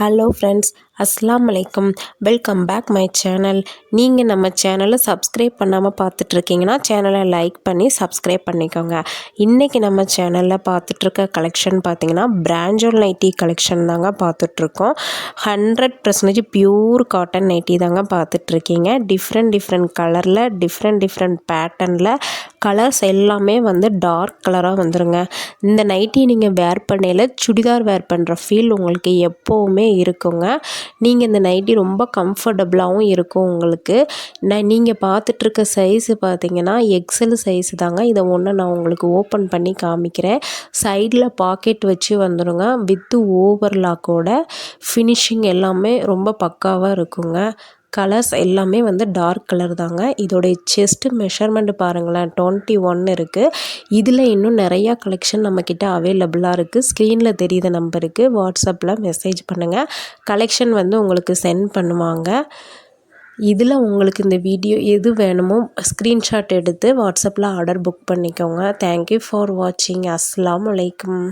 Hello friends அஸ்லாம் வலைக்கம் welcome back my channel நீங்கள் நம்ம சேனலை சப்ஸ்கிரைப் பண்ணாமல் பார்த்துட்ருக்கீங்கன்னா சேனலை லைக் பண்ணி சப்ஸ்கிரைப் பண்ணிக்கோங்க. இன்றைக்கி நம்ம சேனலில் பார்த்துட்ருக்க கலெக்ஷன் பார்த்திங்கன்னா பிராஞ்சோல் நைட்டி கலெக்ஷன் தாங்க பார்த்துட்ருக்கோம். Hundred percentage pure cotton nighty தாங்க பார்த்துட்ருக்கீங்க. டிஃப்ரெண்ட் டிஃப்ரெண்ட் கலரில் டிஃப்ரெண்ட் டிஃப்ரெண்ட் பேட்டர்னில் கலர்ஸ் எல்லாமே வந்து டார்க் கலராக வந்துருங்க. இந்த நைட்டி நீங்கள் வேர் பண்ணையில் சுடிதார் வேர் பண்ணுற ஃபீல் உங்களுக்கு எப்போவுமே இருக்குங்க. நீங்கள் இந்த நைட்டி ரொம்ப கம்ஃபர்டபுளாகவும் இருக்கும் உங்களுக்கு. நான் நீங்கள் பார்த்துட்ருக்க சைஸு பார்த்தீங்கன்னா எக்ஸல் சைஸு தாங்க. இதை ஒன்று நான் உங்களுக்கு ஓப்பன் பண்ணி காமிக்கிறேன். சைடில் பாக்கெட் வச்சு வந்துடுங்க வித்து ஓவர்லாக்கோட ஃபினிஷிங் எல்லாமே ரொம்ப பக்காவாக இருக்குங்க. கலர்ஸ் எல்லாமே வந்து டார்க் கலர் தாங்க. இதோடைய செஸ்ட்டு மெஷர்மெண்ட் பாருங்களேன் டுவெண்ட்டி ஒன் இருக்குது இதில் இன்னும் நிறையா கலெக்ஷன் நம்மக்கிட்ட அவைலபிளாக இருக்குது ஸ்க்ரீனில் தெரியுத நம்பருக்கு வாட்ஸ்அப்பில் மெசேஜ் பண்ணுங்கள் கலெக்ஷன் வந்து உங்களுக்கு சென்ட் பண்ணுவாங்க. இதில் உங்களுக்கு இந்த வீடியோ எது வேணுமோ ஸ்க்ரீன்ஷாட் எடுத்து வாட்ஸ்அப்பில் ஆர்டர் புக் பண்ணிக்கோங்க. தேங்க்யூ ஃபார் வாட்சிங் அஸ்லாம் வலைக்கம்